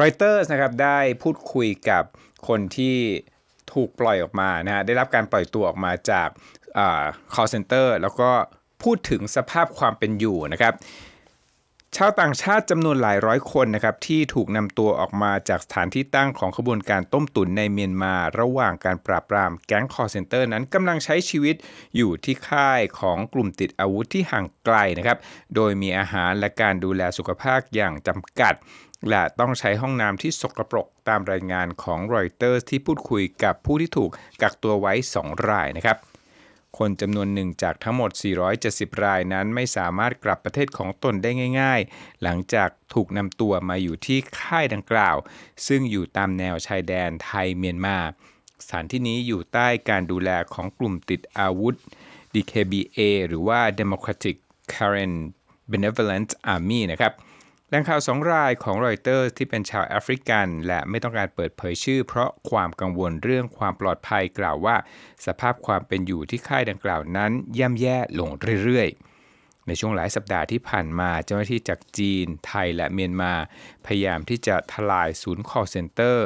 รอยเตอร์นะครับได้พูดคุยกับคนที่ถูกปล่อยออกมานะฮะได้รับการปล่อยตัวออกมาจากอ่า call center แล้วก็พูดถึงสภาพความเป็นอยู่นะครับชาวต่างชาติจำนวนหลายร้อยคนนะครับที่ถูกนำตัวออกมาจากสถานที่ตั้งของขบวนการต้มตุ๋นในเมียนมา ระหว่างการปราบปรามแก๊งคอร์เซนเตอร์นั้นกำลังใช้ชีวิตอยู่ที่ค่ายของกลุ่มติดอาวุธที่ห่างไกลนะครับ โดยมีอาหารและการดูแลสุขภาพอย่างจำกัด และต้องใช้ห้องน้ำที่สกปรกตามรายงานของรอยเตอร์ที่พูดคุยกับผู้ที่ถูกกักตัวไว้ 2 รายนะครับ คนจำนวนหนึ่งจากทั้งหมด 470 รายนั้นไม่สามารถกลับประเทศของตนได้ง่าย ๆ หลังจากถูกนำตัวมาอยู่ที่ค่ายดังกล่าว ซึ่งอยู่ตามแนวชายแดนไทยเมียนมาสถานที่นี้อยู่ใต้การดูแลของกลุ่มติดอาวุธ DKBA หรือว่า Democratic Karen Benevolent Army นะครับ แหล่งข่าวสองรายของรอยเตอร์ที่เป็นชาวแอฟริกัน และไม่ต้องการเปิดเผยชื่อ เพราะความกังวลเรื่องความปลอดภัยกล่าวว่า สภาพความเป็นอยู่ที่ค่ายดังกล่าวนั้นย่ำแย่ลงเรื่อยๆ ในช่วงหลายสัปดาห์ที่ผ่านมาเจ้าหน้าที่จากจีน ไทยและเมียนมา พยายามที่จะทลายศูนย์ call center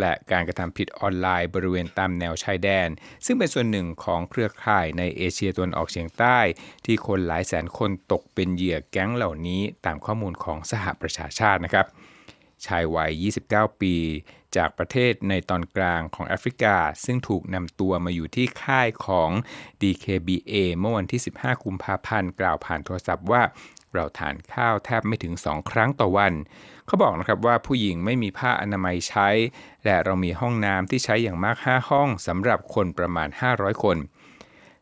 และการกระทำผิดออนไลน์บริเวณตามแนวชายแดน ซึ่งเป็นส่วนหนึ่งของเครือข่ายในเอเชียตะวันออกเฉียงใต้ ที่คนหลายแสนคนตกเป็นเหยื่อแก๊งเหล่านี้ตามข้อมูลของสหประชาชาตินะครับ ชายวัย 29 ปี จากประเทศในตอนกลางของแอฟริกา ซึ่งถูกนำตัวมาอยู่ที่ค่ายของ DKBA เมื่อวันที่ 15 กุมภาพันธ์ กล่าวผ่านโทรศัพท์ว่าเราทานข้าวแทบไม่ถึง 2 ครั้งต่อวัน เขาบอกนะครับว่าผู้หญิงไม่มีผ้าอนามัยใช้ และเรามีห้องน้ำที่ใช้อย่างมาก 5 ห้องสำหรับคนประมาณ 500 คน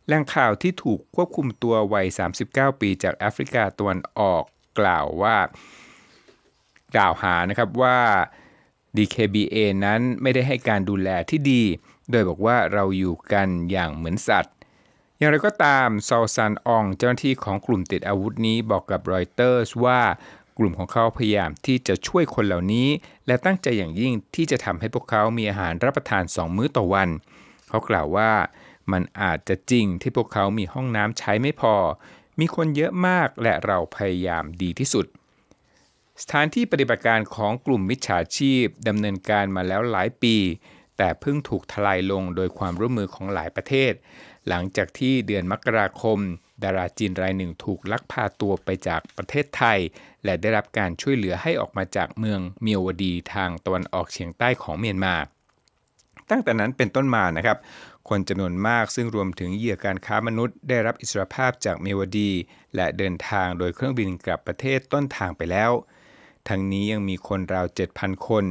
แหล่งข่าวที่ถูกควบคุมตัววัย 39 ปีจากแอฟริกาตะวันออกกล่าวว่า กล่าวหานะครับว่า DKBA นั้นไม่ได้ให้การดูแลที่ดี โดยบอกว่าเราอยู่กันอย่างเหมือนสัตว์ อย่างไรก็ตามซอลซันอองเจ้าหน้าที่ของกลุ่มติดอาวุธนี้บอกกับรอยเตอร์สว่ากลุ่มของเขาพยายามที่จะช่วยคนเหล่านี้ และตั้งใจอย่างยิ่งที่จะทำให้พวกเขามีอาหารรับประทาน2มื้อต่อวัน เขากล่าวว่ามันอาจจะจริงที่พวกเขามีห้องน้ำใช้ไม่พอ มีคนเยอะมากและเราพยายามดีที่สุด สถานที่ปฏิบัติการของกลุ่มมิจฉาชีพดำเนินการมาแล้วหลายปี แต่เพิ่งถูกทลายลงโดยความร่วมมือของหลายประเทศ หลังจากที่เดือนมกราคม ดาราจีนรายหนึ่งถูกลักพาตัวไปจากประเทศไทย และได้รับการช่วยเหลือให้ออกมาจากเมืองเมียวดีทางตะวันออกเฉียงใต้ของเมียนมา ตั้งแต่นั้นเป็นต้นมานะครับคนจำนวนมากซึ่งรวมถึงเหยื่อการค้ามนุษย์ ได้รับอิสรภาพจากเมียวดี และเดินทางโดยเครื่องบินกลับประเทศต้นทางไปแล้ว ทั้งนี้ยังมีคนราว 7,000 คน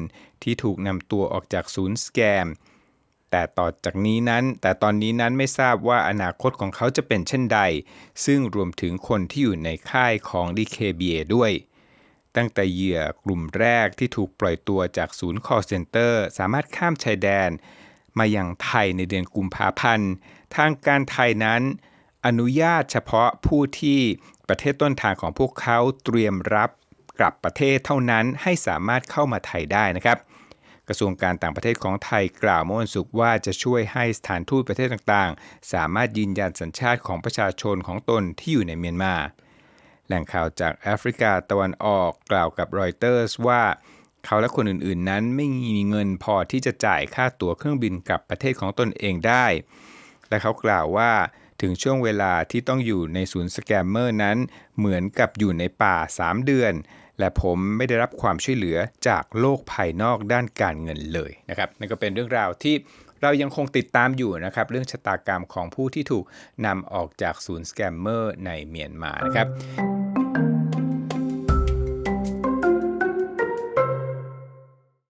ที่ถูกนำตัวออกจากศูนย์สแกม แต่ต่อจากนี้นั้น แต่ตอนนี้นั้นไม่ทราบว่าอนาคตของเขาจะเป็นเช่นใด ซึ่งรวมถึงคนที่อยู่ในค่ายของ DKBA ด้วย ตั้งแต่เหยื่อกลุ่มแรกที่ถูกปล่อยตัวจากศูนย์ call center สามารถข้ามชายแดน มาอยังไทยในเดือนกุมภาพันธ์ ทางการไทยนั้น อนุญาตเฉพาะผู้ที่ประเทศต้นทางของพวกเขาเตรียมรับ กลับประเทศเท่านั้นให้สามารถเข้ามาไทยได้นะครับ กระทรวงการต่างประเทศของไทยกล่าวเมื่อวันศุกร์ว่าจะช่วยให้สถานทูตประเทศต่างๆ สามารถยืนยันสัญชาติของประชาชนของตนที่อยู่ในเมียนมา แหล่งข่าวจากแอฟริกาตะวันออกกล่าวกับรอยเตอร์สว่าเขาและคนอื่นๆ นั้นไม่มีเงินพอที่จะจ่ายค่าตั๋วเครื่องบินกลับประเทศของตนเองได้ และเขากล่าวว่า ถึงช่วงเวลาที่ต้องอยู่ในศูนย์สแกมเมอร์นั้น เหมือนกับอยู่ในป่า 3 เดือน และผมไม่ได้รับความช่วยเหลือจากโลกภายนอกด้านการเงินเลยนะครับนั่นก็เป็นเรื่องราวที่เรายังคงติดตามอยู่นะครับเรื่องชะตากรรมของผู้ที่ถูกนำออกจากศูนย์สแกมเมอร์ในเมียนมานะครับ